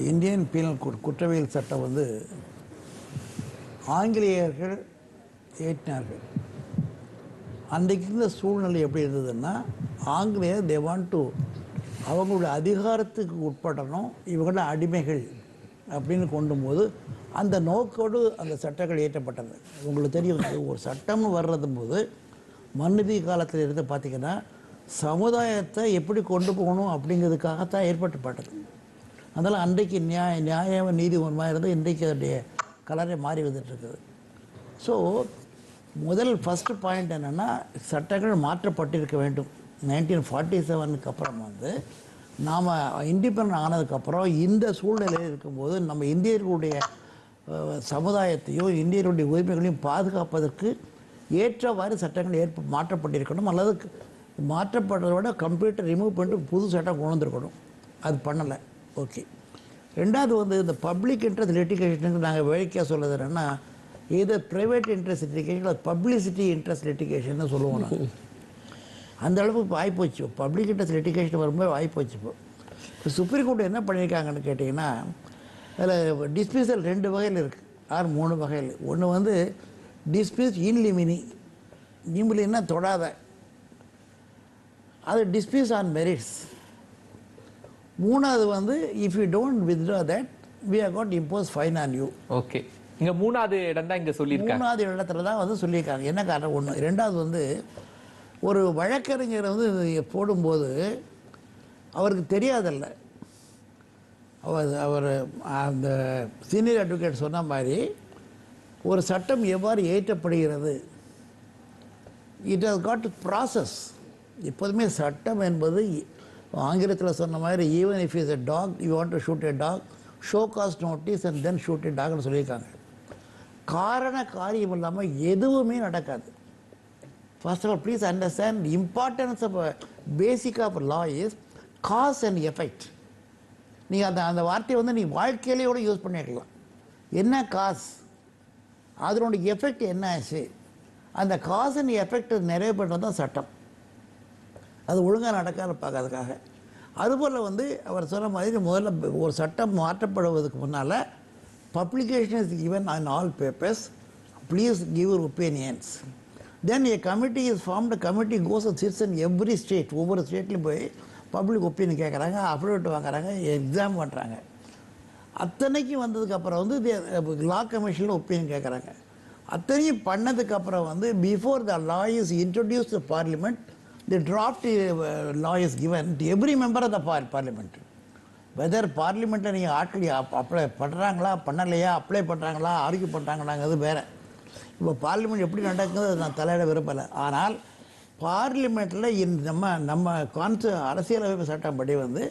இந்தியன் பீனல் குற்றவியல் சட்டம் வந்து ஆங்கிலேயர்கள் ஏற்றினார்கள். அன்றைக்கு இருந்த சூழ்நிலை எப்படி இருந்ததுன்னா ஆங்கிலேயர் தே வாண்ட் டு அவங்களுடைய அதிகாரத்துக்கு உட்படணும் இவங்கள அடிமைகள் அப்படின்னு கொண்டும் போது அந்த நோக்கோடு அந்த சட்டங்கள் இயற்றப்பட்டது. உங்களுக்கு தெரியும் ஒரு சட்டம்னு வர்றது போது மன்னிதி காலத்தில் இருந்து பார்த்தீங்கன்னா சமுதாயத்தை எப்படி கொண்டு போகணும் அப்படிங்கிறதுக்காகத்தான் ஏற்பட்டுப்பட்டது. அதனால் அன்றைக்கு நியாய நியாய நீதிபூர்வமாக இருந்து இன்றைக்கு அதனுடைய கலரே மாறி வந்துட்டுருக்குது ஸோ முதல் ஃபஸ்ட்டு பாயிண்ட் என்னென்னா சட்டங்கள் மாற்றப்பட்டிருக்க வேண்டும். நைன்டீன் ஃபார்ட்டி செவனுக்கு அப்புறம் வந்து நாம் இண்டிபெண்ட் ஆனதுக்கப்புறம் இந்த சூழ்நிலையில் இருக்கும்போது நம்ம இந்தியர்களுடைய சமுதாயத்தையும் இந்தியர்களுடைய உரிமைகளையும் பாதுகாப்பதற்கு ஏற்றவாறு சட்டங்கள் ஏற்ப மாற்றப்பட்டிருக்கணும். அல்லது மாற்றப்படுறத விட கம்ப்யூட்டர் ரிமூவ் பண்ணிட்டு புது சட்டம் கொண்டு வந்திருக்கணும். அது பண்ணலை. ஓகே ரெண்டாவது வந்து இந்த பப்ளிக் இன்ட்ரெஸ்ட் லிட்டிகேஷனுக்கு நாங்கள் வேடிக்கையாக சொல்லுறது என்னென்னா இது ப்ரைவேட் இன்ட்ரெஸ்ட் லிட்டிகேஷன் அது பப்ளிசிட்டி இன்ட்ரெஸ்ட் லிட்டிகேஷன் சொல்லுவோம் நாங்கள் அந்த அளவுக்கு இப்போ ஆகிப்போச்சு பப்ளிக் இன்ட்ரெஸ்ட் லிட்டிகேஷன் வரும்போது ஆகிப்போச்சு இப்போ. இப்போ சுப்ரீம் கோர்ட் என்ன பண்ணியிருக்காங்கன்னு கேட்டிங்கன்னா அதில் டிஸ்பியூசல் ரெண்டு வகையில் இருக்குது ஆறு மூணு வகையில்? ஒன்று வந்து டிஸ்மிஸ் இன்லிமினி நிமிலின்னா தொடாத? அது டிஸ்மிஸ் ஆன் மெரிட்ஸ் மூணாவது வந்து if you don't withdraw that we are got impose fine on you okay இங்க மூணாவது இடம் தான் இங்க சொல்லியிருக்காங்க. மூணாவது இடத்துல தான் வந்து சொல்லியிருக்காங்க. என்ன காரணம்? ஒன்று ரெண்டாவது வந்து ஒரு வழக்கறிஞரை வந்து போடும்போது அவருக்கு தெரியாதல்ல. அவர் அவர் அந்த சீனியர் அட்வொகேட் சொன்ன மாதிரி ஒரு சட்டம் எவ்வாறு ஏற்றப்படுகிறது இட் ஹஸ் காட் ப்ராசஸ் எப்போதுமே சட்டம் என்பது ஆங்கிலத்தில் சொன்ன மாதிரி even if is a dog you want to shoot a dog show cause notice and then shoot a டாக்னு சொல்லியிருக்காங்க. காரண காரியம் இல்லாமல் எதுவுமே நடக்காது. First of all please understand importance of basic of law is cause and effect நீங்கள் அந்த அந்த வார்த்தையை வந்து நீ வாழ்க்கையிலேயே கூட யூஸ் பண்ணிக்கலாம் என்ன காஸ் அதனுடைய எஃபெக்ட் என்ன ஆச்சு? அந்த காஸ் அண்ட் எஃபெக்ட் நிறைவு பண்ணுறது தான் சட்டம். அது ஒழுங்காக நடக்காத பார்க்கறதுக்காக அதுபோல் வந்து அவர் சொன்ன மாதிரி முதல்ல ஒரு சட்டம் மாற்றப்படுவதற்கு முன்னால் publication is given on all papers please give opinions then a committee is formed. Committee goes goes and every state ஒவ்வொரு ஸ்டேட்லையும் போய் பப்ளிக் ஒப்பீனியன் கேட்குறாங்க அஃபிடவிட் வாங்குறாங்க எக்ஸாம் பண்ணுறாங்க அத்தனைக்கும் வந்ததுக்கப்புறம் வந்து லா கமிஷனில் ஒப்பீனியன் கேட்குறாங்க அத்தனையும் பண்ணதுக்கப்புறம் வந்து before the law is introduce the parliament the draft law is given to every member of the par parliament whether பார்லிமெண்ட்டில் நீங்கள் ஆட்கள் அப்ளை பண்ணுறாங்களா பண்ணலையா அப்ளை பண்ணுறாங்களா ஆர்கியூ பண்ணுறாங்களாங்கிறது வேறு. இப்போ பார்லிமெண்ட் எப்படி நடக்குது நான் தலையிட விரும்பலை. ஆனால் பார்லிமெண்ட்டில் இந் நம்ம நம்ம கான்சு அரசியலமைப்பு சட்டப்படி வந்து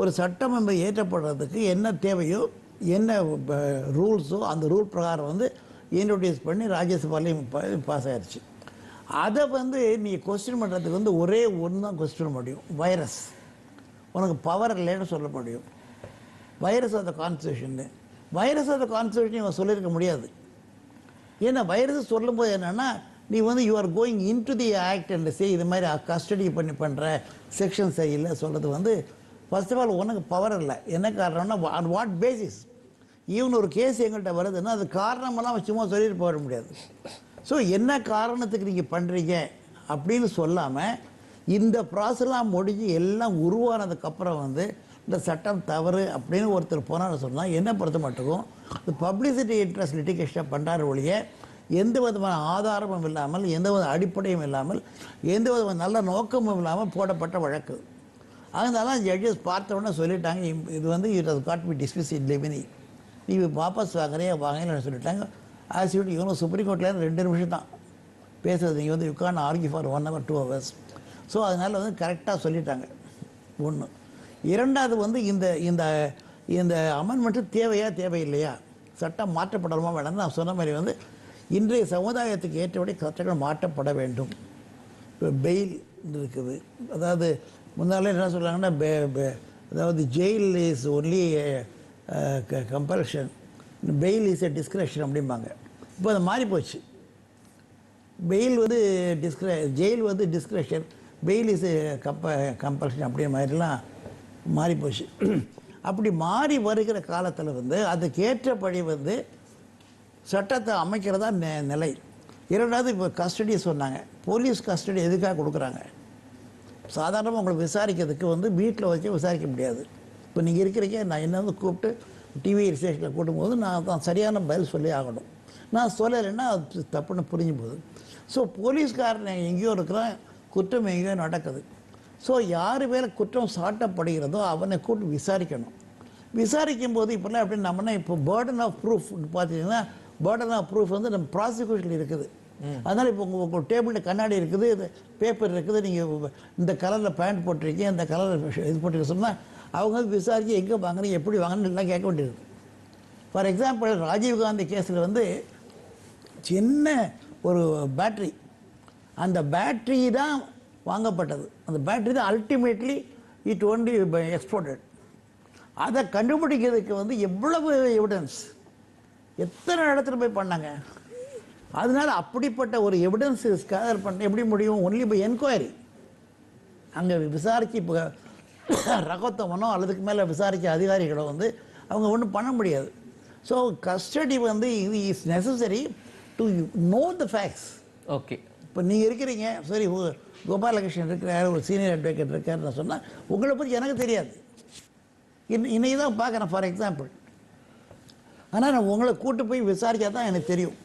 ஒரு சட்டம் என்பது ஏற்றப்படுறதுக்கு என்ன தேவையோ என்ன ரூல்ஸோ அந்த ரூல் பிரகாரம் வந்து இன்ட்ரடியூஸ் பண்ணி ராஜ்யசபாலையும் பாஸ் ஆயிடுச்சு அதை வந்து நீ கொஸ்டின் பண்ணுறதுக்கு வந்து ஒரே ஒன்று தான் கொஸ்டின் முடியும். வைரஸ் உனக்கு பவர் இல்லைன்னு சொல்ல முடியும். Virus of the constitution virus of the constitution இவன் சொல்லியிருக்க முடியாது. ஏன்னா வைரஸ் சொல்லும்போது என்னென்னா நீ வந்து you are going in to the act and say இது மாதிரி கஸ்டடி பண்ணி பண்ணுற செக்ஷன் சரியில்லை சொல்கிறது வந்து ஃபர்ஸ்ட் ஆஃப் ஆல் உனக்கு பவர் இல்லை. என்ன காரணம்னா ஆன் வாட் பேசிஸ் ஈவன் ஒரு கேஸ் எங்கள்கிட்ட வருதுன்னா அது காரணமெல்லாம் சும்மா சொல்லிட்டு போயிட முடியாது. ஸோ என்ன காரணத்துக்கு நீங்கள் பண்ணுறீங்க அப்படின்னு சொல்லாமல் இந்த ப்ராசஸ்லாம் முடிஞ்சு எல்லாம் உருவானதுக்கப்புறம் வந்து இந்த சட்டம் தவறு அப்படின்னு ஒருத்தர் போனார் சொன்னால் என்ன பொறுத்த மட்டுக்கும் இந்த பப்ளிசிட்டி இன்ட்ரெஸ்ட் லிட்டிகேஷனை பண்ணுறாரு ஒழிய எந்த விதமான ஆதாரமும் இல்லாமல் எந்த வித அடிப்படையும் இல்லாமல் எந்த விதமான நல்ல நோக்கமும் இல்லாமல் போடப்பட்ட வழக்கு. அதனால ஜட்ஜஸ் பார்த்த சொல்லிட்டாங்க இம்- இது வந்து it has got be dismiss in limine நீ வாபஸ் வாங்குறியா வாங்கலன்னு சொல்லிட்டாங்க. ஆஸ் யூ இவனும் சுப்ரீம் கோர்ட்டில் ரெண்டு நிமிஷம் தான். பேசுறது. நீங்கள் வந்து you can argue for one hour two hours so அதனால் வந்து கரெக்டாக சொல்லிட்டாங்க. ஒன்று இரண்டாவது வந்து இந்த இந்த இந்த அமெண்ட்மெண்ட்டு தேவையா தேவையில்லையா? சட்டம் மாற்றப்படணுமா வேணாம் நான் சொன்ன மாதிரி வந்து இன்றைய சமுதாயத்துக்கு ஏற்றபடி சட்டங்கள் மாற்றப்பட வேண்டும். இப்போ பெயில் இருக்குது. அதாவது முன்னாலே என்ன சொல்கிறாங்கன்னா பே- அதாவது jail is only compulsion bail is a discretion அப்படிம்பாங்க. இப்போ அது மாறி போச்சு. பெயில் வந்து டிஸ்கிர ஜெயில் வந்து டிஸ்கிரஷன் பெயில் இஸ் கம்ப கம்பல்ஷன் அப்படிங்கிற மாதிரிலாம் மாறி போச்சு. அப்படி மாறி வருகிற காலத்தில் வந்து அதுக்கேற்றபடி வந்து சட்டத்தை அமைக்கிறதா நெ- நிலை. இரண்டாவது இப்போ கஸ்டடி சொன்னாங்க. போலீஸ் கஸ்டடி எதுக்காக கொடுக்குறாங்க? சாதாரணமாக உங்களை விசாரிக்கிறதுக்கு வந்து வீட்டில் வச்சு விசாரிக்க முடியாது. இப்போ நீங்கள் இருக்கிறீங்க நான் என்ன வந்து கூப்பிட்டு டிவி ஸ்டேஷனில் கூட்டும்போது நான் தான் சரியான பதில் சொல்லி ஆகணும். நான் சொல்லலைன்னா அது தப்புன்னு புரிஞ்சு போகுது ஸோ போலீஸ்காரன் எங்கேயோ இருக்கிறான் குற்றம் எங்கேயோ நடக்குது. ஸோ யார் மேலே குற்றம் சாட்டப்படுகிறதோ அவனை கூட்டு விசாரிக்கணும். விசாரிக்கும் போது இப்போல்லாம் எப்படி நம்மனா இப்போ பேர்டன் ஆஃப் ப்ரூஃப் பார்த்தீங்கன்னா பேர்டன் ஆஃப் ப்ரூஃப் வந்து நம்ம ப்ராசிக்யூஷன் இருக்குது. அதனால் இப்போ உங்கள் உங்கள் டேபிளில் கண்ணாடி இருக்குது இது பேப்பர் இருக்குது நீங்கள் இந்த கலரில் பேண்ட் போட்டிருக்கீங்க இந்த கலரில் இது போட்டிருக்க சொன்னால் அவங்க வந்து விசாரித்து எங்கே வாங்குறீங்க எப்படி வாங்குறீங்க எல்லாம் கேட்க வேண்டியது ஃபார் எக்ஸாம்பிள் ராஜீவ்காந்தி கேஸில் வந்து சின்ன ஒரு பேட்ரி அந்த பேட்ரி தான் வாங்கப்பட்டது. அந்த பேட்ரி தான் அல்டிமேட்லி இட் ஒன்லி எக்ஸ்போர்ட்டட் அதை கண்டுபிடிக்கிறதுக்கு வந்து எவ்வளவு எவிடன்ஸ் எத்தனை இடத்துல போய் பண்ணாங்க? அதனால அப்படிப்பட்ட ஒரு எவிடன்ஸ் ஸ்கேதர் பண்ண எப்படி முடியும்? ஒன்லி பை என்கொயரி அங்கே விசாரித்து இப்போ ரகத்தவனோ அல்லதுக்கு மேலே விசாரித்த அதிகாரிகளோ வந்து அவங்க ஒன்றும் பண்ண முடியாது. ஸோ கஸ்டடி வந்து இது is necessary to know the facts okay இப்போ நீங்கள் இருக்கிறீங்க. சரி கோபாலகிருஷ்ணன் இருக்கிறார் ஒரு சீனியர் அட்வொகேட் இருக்காருன்னு சொன்னால் உங்களை பற்றி எனக்கு தெரியாது. இன்ன இன்னைக்கு தான் பார்க்குறேன் ஃபார் எக்ஸாம்பிள் ஆனால் நான் உங்களை கூட்டு போய் விசாரிச்சா தான் எனக்கு தெரியும்.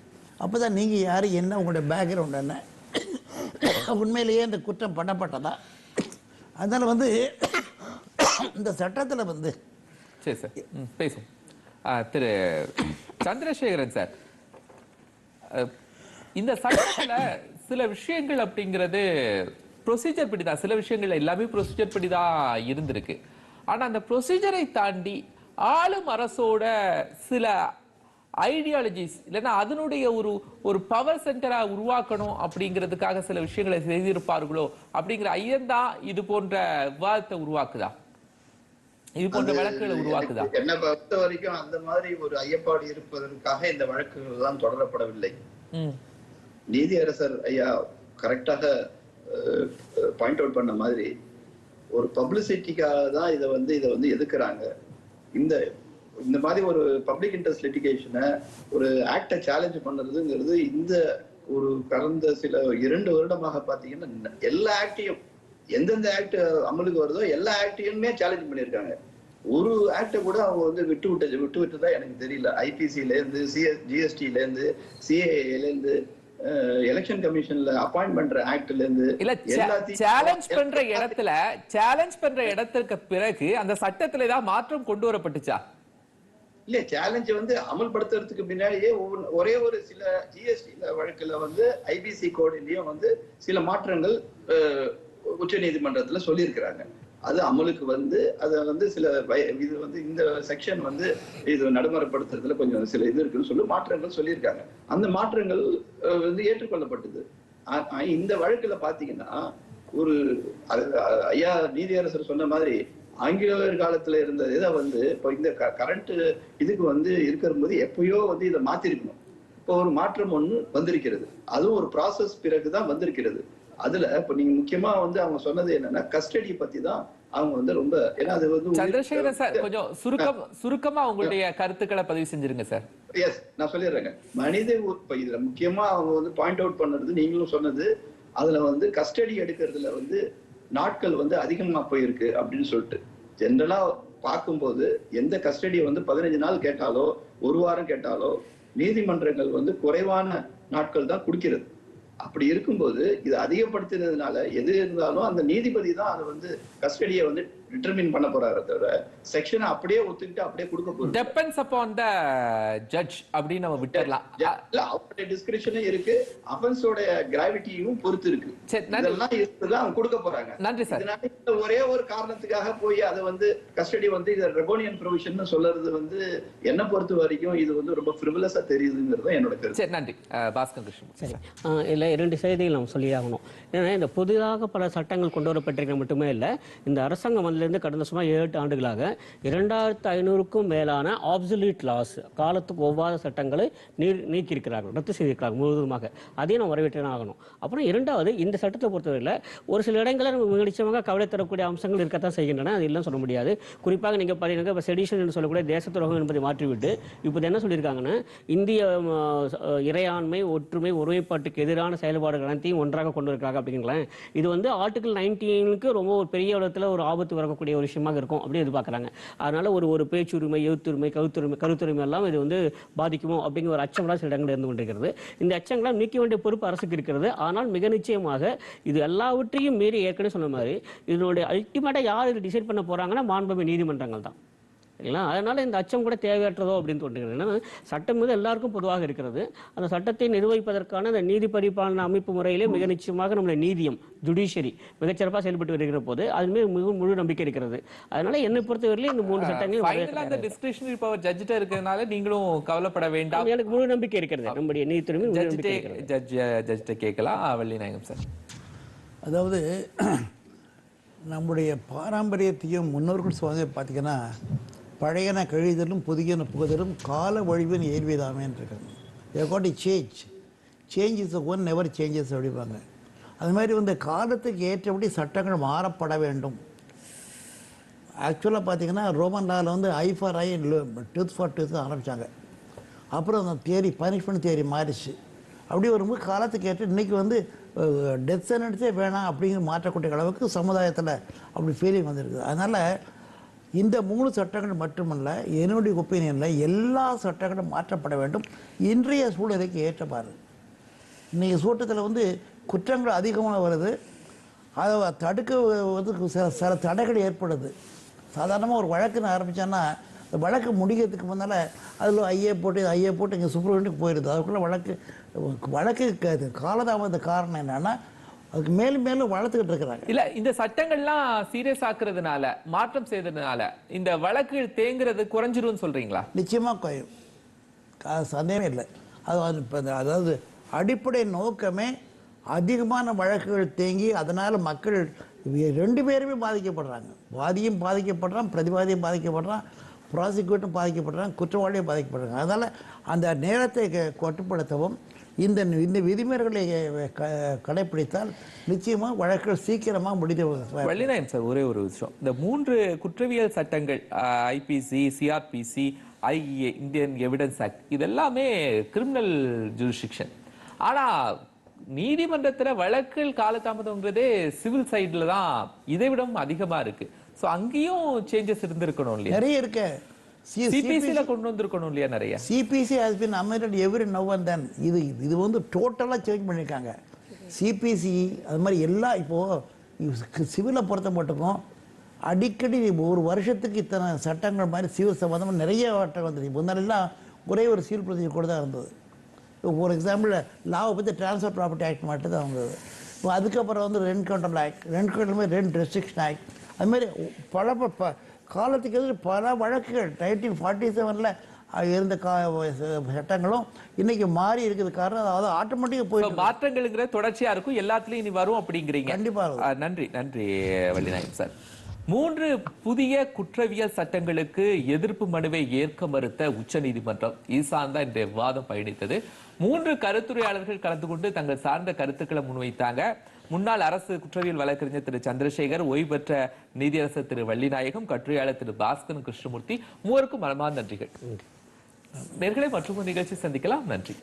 அப்போ தான் நீங்கள் யார் என்ன உங்களுடைய பேக்ரவுண்ட் என்ன? உண்மையிலேயே இந்த குற்றம் பண்ணப்பட்டதா? அதனால் வந்து இந்த சட்டத்தில் வந்து சரி சார். ம், பேசும் திரு சந்திரசேகரன் சார். இந்த சட்டத்துல சில விஷயங்கள் அப்படிங்கிறது ப்ரொசீஜர் படிதான் சில விஷயங்கள் எல்லாமே ப்ரொசீஜர் படிதான் இருந்திருக்கு. ஆனால் அந்த ப்ரொசீஜரை தாண்டி ஆளும் அரசோட சில ஐடியாலஜிஸ் இல்லைன்னா அதனுடைய ஒரு ஒரு பவர் சென்டரா உருவாக்கணும் அப்படிங்கிறதுக்காக சில விஷயங்களை செய்திருப்பார்களோ அப்படிங்கிற ஐயம்தான் இது போன்ற விவாதத்தை உருவாக்குதா? இது போன்ற வழக்குகளை உருவாக்குதா? என்னை பொறுத்த வரைக்கும் அந்த மாதிரி ஒரு ஐயப்பாடு இருப்பதற்காக இந்த வழக்குகள் எல்லாம் தொடரப்படவில்லை. நீதியரசர் ஐயா கரெக்டாக பாயிண்ட் அவுட் பண்ண மாதிரி ஒரு பப்ளிசிட்டிக்காக தான் இதை வந்து இதை வந்து எதுக்குறாங்க? இந்த இந்த மாதிரி ஒரு பப்ளிக் இன்ட்ரெஸ்ட் லிட்டிகேஷனை ஒரு ஆக்டை சேலஞ்ச் பண்ணுறதுங்கிறது இந்த ஒரு கடந்த சில இரண்டு வருடமாக பார்த்தீங்கன்னா எல்லா ஆக்டையும் எந்தெந்த ஆக்ட் அமலுக்கு வருதோ எல்லா ஆக்டையுமே சேலஞ்ச் பண்ணியிருக்காங்க. ஒரு ஆக்டை கூட அவங்க வந்து விட்டு விட்டு விட்டு விட்டதா எனக்கு தெரியல. ஐபிசில இருந்து சிஎஸ் ஜிஎஸ்டில இருந்து சிஏஏல இருந்து எலெக்ஷன் கமிஷன்ல அப்பாயிண்ட் பண்ற ஆக்ட்ல இருந்து இல்ல எல்லாத்தையும் சேலஞ்ச் பண்ற இடத்துல சேலஞ்ச் பண்ற இடத்துக்கு பிறகு அந்த சட்டத்துல ஏதாவது மாற்றம் கொண்டு வரப்பட்டுச்சா? இல்ல சேலஞ்ச் வந்து அமல்படுத்துறதுக்கு முன்னாடியே ஒரே ஒரு சில ஜிஎஸ்டி வழக்குல வந்து ஐபிசி கோடிலையும் வந்து சில மாற்றங்கள் உச்ச நீதிமன்றத்துல சொல்லியிருக்கிறாங்க. அது அமலுக்கு வந்து அதை வந்து சில வய- இது வந்து இந்த செக்ஷன் வந்து இது நடைமுறைப்படுத்துறதுல கொஞ்சம் சில இது இருக்குன்னு சொல்லி மாற்றங்கள் சொல்லியிருக்காங்க. அந்த மாற்றங்கள் வந்து ஏற்றுக்கொள்ளப்பட்டது. இந்த வழக்குல பாத்தீங்கன்னா ஒரு ஐயா நீதியரசர் சொன்ன மாதிரி ஆங்கிலேயர் காலத்துல இருந்த இதை வந்து இப்போ இந்த கரண்ட் இதுக்கு வந்து இருக்கிற போது எப்பயோ வந்து இதை மாத்திருக்கணும். இப்போ ஒரு மாற்றம் ஒன்று வந்திருக்கிறது. அதுவும் ஒரு ப்ராசஸ் பிறகுதான் வந்திருக்கிறது. அதுல இப்ப நீங்க முக்கியமா வந்து அவங்க சொன்னது என்னன்னா கஸ்டடி பத்தி தான் அவங்க வந்து ரொம்ப ஏன்னா அது வந்து சந்திரசேகரன் சார் கொஞ்சம் சுருக்கம் சுருக்கமா உங்களுடைய கருத்துக்களை பதிவு செஞ்சிருங்க சார். எஸ் நான் சொல்லிடுறேங்க. மனித இப்ப இதுல முக்கியமா அவங்க வந்து பாயிண்ட் அவுட் பண்ணது நீங்களும் சொன்னது அதுல வந்து கஸ்டடி எடுக்கிறதுல வந்து நாட்கள் வந்து அதிகமா போயிருக்கு அப்படின்னு சொல்லிட்டு. ஜென்ரலா பார்க்கும்போது எந்த கஸ்டடி வந்து பதினஞ்சு நாள் கேட்டாலோ ஒரு வாரம் கேட்டாலோ நீதிமன்றங்கள் வந்து குறைவான நாட்கள் தான் கொடுக்கிறது. அப்படி இருக்கும்போது இது அதிகப்படுத்தினதுனால எது இருந்தாலும் அந்த நீதிபதி தான் அதை வந்து கஸ்டடியை வந்து டிட்டர்மின் பண்ண போறாரு தவிர செக்ஷனை அப்படியே ஒத்துக்கிட்டு அப்படியே கொடுக்க போறது டெப்பெண்ட்ஸ் அப்பான் த ஜட்ஜ் அப்படின்னு நம்ம விட்டுறலாம். இல்ல அவருடைய டிஸ்கிரிப்ஷனும் இருக்கு அஃபென்ஸோட கிராவிட்டியும் பொறுத்து இருக்கு. சரி நன்றி. இதெல்லாம் இருக்குதான் அவங்க கொடுக்க போறாங்க. நன்றி சார் இதனால ஒரே ஒரு காரணத்துக்காக போய் அதை வந்து கஸ்டடி வந்து இதை ரெகோனியன் ப்ரொவிஷன் சொல்றது வந்து என்ன பொறுத்த வரைக்கும் இது வந்து ரொம்ப ஃப்ரிவலஸா தெரியுதுங்கிறது தான் என்னோட கருத்து. சரி நன்றி. பாஸ்கர் கிருஷ்ணன் சரி. இல்லை இரண்டு செய்திகள் நாம் சொல்லியாகணும் ஏன்னா இந்த புதிதாக பல சட்டங்கள் கொண்டு வரப்பட்டிருக்க மட்டுமே இல்லை இந்த அரசாங்கம் வந்ததுலேருந்து கடந்த சுமார் ஏழு ஆண்டுகளாக இரண்டாயிரத்து ஐநூறுக்கும் மேலான ஆப்சல்யூட் லாஸ் காலத்துக்கு ஒவ்வாத சட்டங்களை நீர் நீக்கியிருக்கிறார்கள் ரத்து செய்திருக்கிறார்கள் முழுவதுமாக. அதையும் நான் வரவேற்று ஆகணும். அப்புறம் இரண்டாவது இந்த சட்டத்தை பொறுத்தவரையில் ஒரு சில இடங்களில் நமக்கு நிச்சயமாக கவலை தரக்கூடிய அம்சங்கள் இருக்கத்தான் செய்கின்றன. அது இல்லைன்னு சொல்ல முடியாது. குறிப்பாக நீங்கள் பார்த்தீங்கன்னா இப்போ செடிஷன் என்று சொல்லக்கூடிய தேச துரோகம் என்பதை மாற்றிவிட்டு இப்போ என்ன சொல்லியிருக்காங்கன்னா இந்திய இறையாண்மை ஒற்றுமை ஒருமைப்பாட்டுக்கு எதிரான செயல்பாடுகள் அனைத்தையும் ஒன்றாக கொண்டு வருகிறாங்க அப்படிங்களேன் இது வந்து ஆர்டிகல் நைன்டீனுக்கு ரொம்ப ஒரு பெரிய இடத்துல ஒரு ஆபத்து வர பிறக்கக்கூடிய ஒரு விஷயமாக இருக்கும் அப்படின்னு எதிர்பார்க்குறாங்க. அதனால ஒரு ஒரு பேச்சுரிமை எழுத்துரிமை கருத்துரிமை கருத்துரிமை எல்லாம் இது வந்து பாதிக்குமோ அப்படிங்கிற ஒரு அச்சம்லாம் சில இடங்களில் இருந்து கொண்டிருக்கிறது. இந்த அச்சங்களை நீக்க வேண்டிய பொறுப்பு அரசுக்கு இருக்கிறது. ஆனால் மிக நிச்சயமாக இது எல்லாவற்றையும் மீறி ஏற்கனவே சொன்ன மாதிரி இதனுடைய அல்டிமேட்டாக யார் இது டிசைட் பண்ண போகிறாங்கன்னா மாண்புமை நீதிமன்றங்கள் தான். சரிங்களா? அதனால இந்த அச்சம் கூட தேவையற்றதோ அப்படின்னு தோன்றுகிறது. ஏன்னா சட்டம் மீது எல்லாருக்கும் பொதுவாக இருக்கிறது. அந்த சட்டத்தை நிர்வகிப்பதற்கான அந்த நீதி பரிபாலன அமைப்பு முறையிலே மிக நிச்சயமாக நம்முடைய நீதியம் ஜுடிஷியரி மிகச்சிறப்பாக செயல்பட்டு வருகிற போது அது மீது மிக முழு நம்பிக்கை இருக்கிறது. அதனால என்னை பொறுத்தவரையிலும் இந்த மூன்று சட்டங்கள் ஃபைனலா அந்த டிஸ்கிரிஷனரி பவர் ஜட்ஜிட்ட இருக்கிறதுனால நீங்களும் கவலைப்பட வேண்டாம். எனக்கு முழு நம்பிக்கை இருக்கிறது. நம்முடைய நீதித்துறை ஜட்ஜ் ஜட்ஜிட்ட கேட்கலாம். வள்ளி நாயகம் சார். அதாவது நம்முடைய பாரம்பரியத்தையும் முன்னோர்கள் சுவாமியை பார்த்தீங்கன்னா பழையன கழிதலும் புதியன புகுதலும் கால வழிவின் ஏழ்விதாமேன்னு இருக்காங்க. A change change is one never changes அப்படிப்பாங்க அது மாதிரி வந்து காலத்துக்கு ஏற்றபடி சட்டங்கள் மாறப்பட வேண்டும். ஆக்சுவலாக பார்த்தீங்கன்னா ரோமன் லாவில் வந்து eye for eye tooth for tooth ஆரம்பித்தாங்க அப்புறம் அந்த தேரி பனிஷ்மெண்ட் தேரி மாறிச்சு. அப்படி வரும்போது காலத்துக்கு ஏற்ற இன்றைக்கி வந்து டெத் சென்டென்ஸே வேணாம் அப்படிங்கிற மாற்றக்கூடிய அளவுக்கு சமுதாயத்தில் அப்படி ஃபீலிங் வந்திருக்குது. அதனால் இந்த மூணு சட்டங்கள் மட்டுமல்ல என்னுடைய ஒப்பீனியனில் எல்லா சட்டங்களும் மாற்றப்பட வேண்டும். இன்றைய சூழ்நிலைக்கு ஏற்றப்பாறு இன்றைக்கி சூட்டத்தில் வந்து குற்றங்கள் அதிகமாக வருது. அதை தடுக்க வந்து சில சில தடைகள் ஏற்படுது. சாதாரணமாக ஒரு வழக்குன்னு ஆரம்பித்தோன்னா அந்த வழக்கு முடிக்கிறதுக்கு முன்னால் அதில் ஐஏ போட்டு ஐஏ போட்டு இங்கே சுப்ரீம் போயிடுது அதுக்குள்ளே வழக்கு வழக்கு க- காலதாமத காரணம் என்னென்னா அதுக்கு மேலும் மேலும் வளர்த்துக்கிட்டு இருக்கிறாங்க. இல்ல இந்த சட்டங்கள்லாம் சீரியஸ் ஆக்குறதுனால மாற்றம் செய்ததுனால இந்த வழக்கு தேங்குறது குறைஞ்சிரும்னு சொல்றீங்களா? நிச்சயமாக குறையும். சந்தேகமே இல்லை. அது அதாவது அடிப்படை நோக்கமே அதிகமான வழக்குகள் தேங்கி அதனால் மக்கள் ரெண்டு பேருமே பாதிக்கப்படுறாங்க. வாதியும் பாதிக்கப்படுறான் பிரதிவாதியும் பாதிக்கப்படுறான் ப்ராசிக்யூட்டும் பாதிக்கப்படுறான் குற்றவாளியும் பாதிக்கப்படுறாங்க. அதனால் அந்த நேரத்தை கட்டுப்படுத்தவும் இந்த இந்த விதிமுறைகளை க- கடைப்பிடித்தால் நிச்சயமாக வழக்குகள் சீக்கிரமாக முடிந்து வள்ளிநாயன் சார் ஒரே ஒரு விஷயம். இந்த மூன்று குற்றவியல் சட்டங்கள் IPC CrPC IA Indian evidence act இதெல்லாமே கிரிமினல் ஜூரிஸ்டிக்ஷன். ஆனா நீதிமன்றத்துல வழக்கில் காலதாமதம்ங்கிறதே சிவில் சைடுல தான் இதை விடவும் அதிகமா இருக்கு. சோ அங்கேயும் சேஞ்சஸ் இருந்திருக்கணும் இல்லையா? நிறைய இருக்க. சி- சிபிசில கொண்டு வந்திருக்கணும் இல்லையா நிறைய? CPC has been amended every now and then இது இது வந்து டோட்டலாக சேஞ்ச் பண்ணியிருக்காங்க. சிபிசி அது மாதிரி எல்லா இப்போது சிவிலை பொறுத்த மட்டுக்கும் அடிக்கடி ஒரு வருஷத்துக்கு இத்தனை சட்டங்கள் மாதிரி சிவில் சம்மந்தமாக நிறைய சட்டம் வந்துருக்கு முன்னாடிலாம் ஒரே ஒரு சிவில் ப்ரொசீஜர் கூட தான் இருந்தது. ஃபார் எக்ஸாம்பிள் லாவை பற்றி ட்ரான்ஸ்ஃபர் ப்ராப்பர்ட்டி ஆக்ட் மட்டும் தான் வந்தது. இப்போ அதுக்கப்புறம் வந்து rent control act rent control rent restriction act அது மாதிரி பல ப- காலத்துக்கு எதிர் பல வழக்குகள் நைன்டீன் ஃபார்ட்டி செவனில் இருந்த கா சட்டங்களும் இன்னைக்கு மாறி இருக்குது. காரணம் அதாவது ஆட்டோமேட்டிக்காக போயிட்டு மாற்றங்கள்ங்கிற தொடர்ச்சியா இருக்கும். எல்லாத்துலயும் இனி வரும் அப்படிங்கிறீங்க. கண்டிப்பா இருக்கும். ஆ, நன்றி நன்றி வள்ளிநாயகம் சார். மூன்று புதிய குற்றவியல் சட்டங்களுக்கு எதிர்ப்பு மனுவை ஏற்க மறுத்த உச்சநீதிமன்றம் ஈசான் தான் இன்றைய விவாதம் பயணித்தது. மூன்று கருத்துரையாளர்கள் கலந்து கொண்டு தங்கள் சார்ந்த கருத்துக்களை முன்வைத்தாங்க. முன்னாள் அரசு குற்றவியல் வழக்கறிஞர் திரு சந்திரசேகர் ஓய்வு பெற்ற நீதியரசர் திரு வள்ளிநாயகம் கட்டுரையாளர் திரு பாஸ்கரன் கிருஷ்ணமூர்த்தி மூவருக்கும் மனமார்ந்த நன்றிகள். நேர்களை மற்றும் நிகழ்ச்சி சந்திக்கலாம். நன்றி.